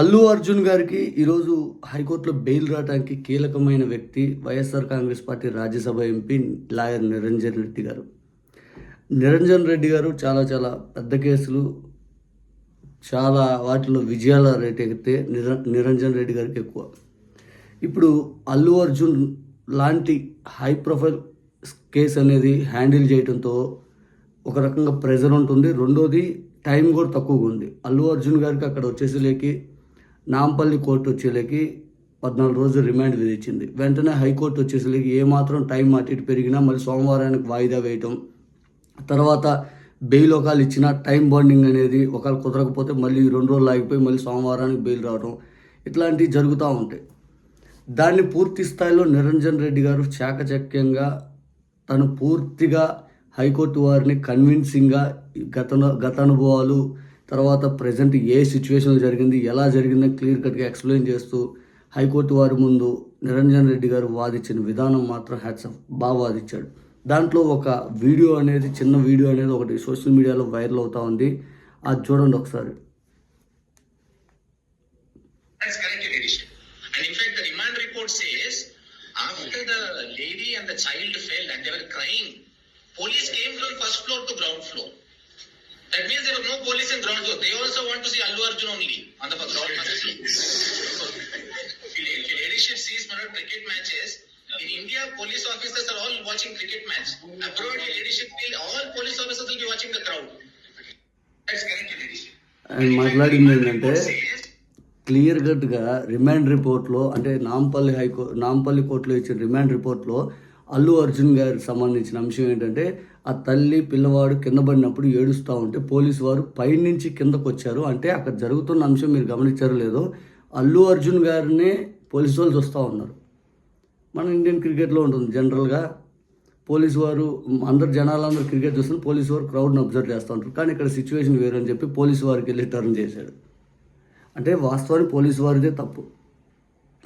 అల్లు అర్జున్ గారికి ఈరోజు హైకోర్టులో బెయిల్ రావడానికి కీలకమైన వ్యక్తి YSR Congress party Rajya Sabha MP lawyer Niranjan Reddy గారు. నిరంజన్ రెడ్డి గారు చాలా చాలా పెద్ద కేసులు చాలా వాటిలో విజయాల రేట్ ఎక్కితే నిర నిరంజన్ రెడ్డి గారికి ఎక్కువ. ఇప్పుడు అల్లు అర్జున్ లాంటి హై ప్రొఫైల్ కేసు అనేది హ్యాండిల్ చేయడంతో ఒక రకంగా ప్రెజర్ ఉంటుంది. రెండోది టైం కూడా తక్కువగా ఉంది. అల్లు అర్జున్ గారికి అక్కడ వచ్చేసి లేకి నాంపల్లి కోర్టు వచ్చేలేకి పద్నాలుగు రోజులు రిమాండ్ విధించింది. వెంటనే హైకోర్టు వచ్చేసరికి ఏమాత్రం టైం అటు పెరిగినా మళ్ళీ సోమవారానికి వాయిదా వేయటం తర్వాత బెయిల్ ఒకళ్ళు ఇచ్చిన టైం బాండింగ్ అనేది ఒకళ్ళు కుదరకపోతే మళ్ళీ రెండు రోజులు ఆగిపోయి మళ్ళీ సోమవారానికి బెయిల్ రావడం ఇట్లాంటివి జరుగుతూ ఉంటాయి. దాన్ని పూర్తి స్థాయిలో నిరంజన్ రెడ్డి గారు చాకచక్యంగా తను పూర్తిగా హైకోర్టు వారిని కన్విన్సింగ్గా గత గత అనుభవాలు తర్వాత ప్రజెంట్ ఏ సిచ్యువేషన్లో జరిగింది ఎలా జరిగిందో క్లియర్ కట్గా ఎక్స్ప్లెయిన్ చేస్తూ హైకోర్టు వారి ముందు నిరంజన్ రెడ్డి గారు వాదించిన విధానం మాత్రం హ్యాట్సప్ బాగా వాదించాడు. దాంట్లో ఒక వీడియో అనేది చిన్న వీడియో అనేది ఒకటి సోషల్ మీడియాలో వైరల్ అవుతా ఉంది. అది చూడండి ఒకసారి. That means there was no police in ground floor. They also want to see Allu Arjun only on the ground floor. if a if a ladyship sees of cricket matches, in India, police officers are all watching cricket match. Abroad, a ladyship will, all police officers will be watching the crowd. That's corrected edition. ఆయన మాట్లాడింది ఏంటంటే clear కట్గా remand రిపోర్ట్లో అంటే నాంపల్లి హైకో నాంపల్లి కోర్టులో ఇచ్చిన remand రిపోర్ట్లో అల్లు అర్జున్ గారికి సంబంధించిన అంశం ఏంటంటే ఆ తల్లి పిల్లవాడు కింద పడినప్పుడు ఏడుస్తూ ఉంటే పోలీసు వారు పైనుంచి కిందకు వచ్చారు అంటే అక్కడ జరుగుతున్న అంశం మీరు గమనించారో లేదో అల్లు అర్జున్ గారినే పోలీసు వాళ్ళు చూస్తూ ఉన్నారు. మన ఇండియన్ క్రికెట్లో ఉంటుంది జనరల్గా. పోలీసు వారు అందరు జనాలందరూ క్రికెట్ చూస్తున్న పోలీసు వారు క్రౌడ్ని అబ్జర్వ్ చేస్తూ ఉంటారు. కానీ ఇక్కడ సిచ్యువేషన్ వేరు అని చెప్పి పోలీసు వారికి వెళ్ళి టర్న్ చేశాడు. అంటే వాస్తవానికి పోలీసు వారిదే తప్పు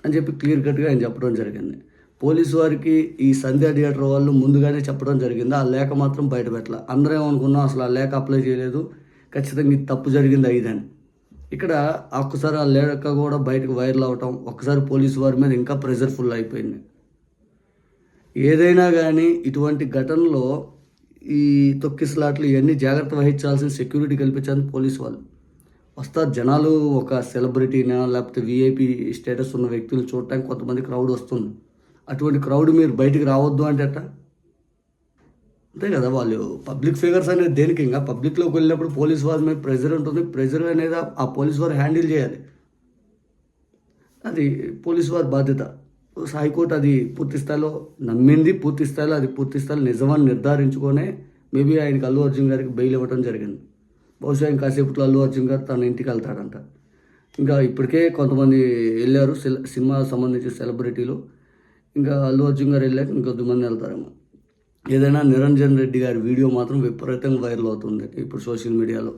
అని చెప్పి క్లియర్ కట్గా ఆయన చెప్పడం జరిగింది. పోలీసు వారికి ఈ సంధ్యా థియేటర్ వాళ్ళు ముందుగానే చెప్పడం జరిగింది. ఆ లేఖ మాత్రం బయట పెట్టాల అందరం ఏమనుకున్నాం? అసలు ఆ లేఖ అప్లై చేయలేదు. ఖచ్చితంగా ఇది తప్పు జరిగింది ఐదని. ఇక్కడ ఒక్కసారి ఆ లేఖ కూడా బయటకు వైరల్ అవటం ఒక్కసారి పోలీసు వారి మీద ఇంకా ప్రెజర్ ఫుల్ అయిపోయింది. ఏదైనా కానీ ఇటువంటి ఘటనలో ఈ తొక్కిసలాట్లు ఇవన్నీ జాగ్రత్త వహించాల్సిన సెక్యూరిటీ కల్పించాలని పోలీసు వాళ్ళు. వస్తారు జనాలు ఒక సెలబ్రిటీనా లేకపోతే విఐపి స్టేటస్ ఉన్న వ్యక్తులు చూడటానికి కొంతమంది క్రౌడ్ వస్తుంది. అటువంటి క్రౌడ్ మీరు బయటికి రావద్దు అంటే అట్ట? అంతే కదా వాళ్ళు పబ్లిక్ ఫిగర్స్ అనేది దేనికి? ఇంకా పబ్లిక్లోకి వెళ్ళినప్పుడు పోలీస్ వారి మీద ప్రెజర్ ఉంటుంది. ప్రెజర్ అనేది ఆ- పోలీస్ వారు హ్యాండిల్ చేయాలి. అది పోలీస్ వారి బాధ్యత. హైకోర్టు అది పూర్తి స్థాయిలో నమ్మింది పూర్తి స్థాయిలో అది పూర్తి స్థాయిలో నిజమని నిర్ధారించుకొనే మేబీ ఆయనకి అల్లు అర్జున్ గారికి బెయిల్ ఇవ్వడం జరిగింది. బహుశా ఇంకా కాసేపట్లో అల్లు అర్జున్ గారు తన ఇంటికి వెళ్తాడంట. ఇంకా ఇప్పటికే కొంతమంది వెళ్ళారు. సిల్- సినిమా సంబంధించిన సెలబ్రిటీలు. ఇంకా అల్లు అర్జున్ గారు వెళ్ళాక ఇంకొద్దిమంది వెళ్తారేమో. ఏదైనా నిరంజన్ రెడ్డి గారి వీడియో మాత్రం విపరీతంగా వైరల్ అవుతుంది. ఇప్పుడు సోషల్ మీడియాలో.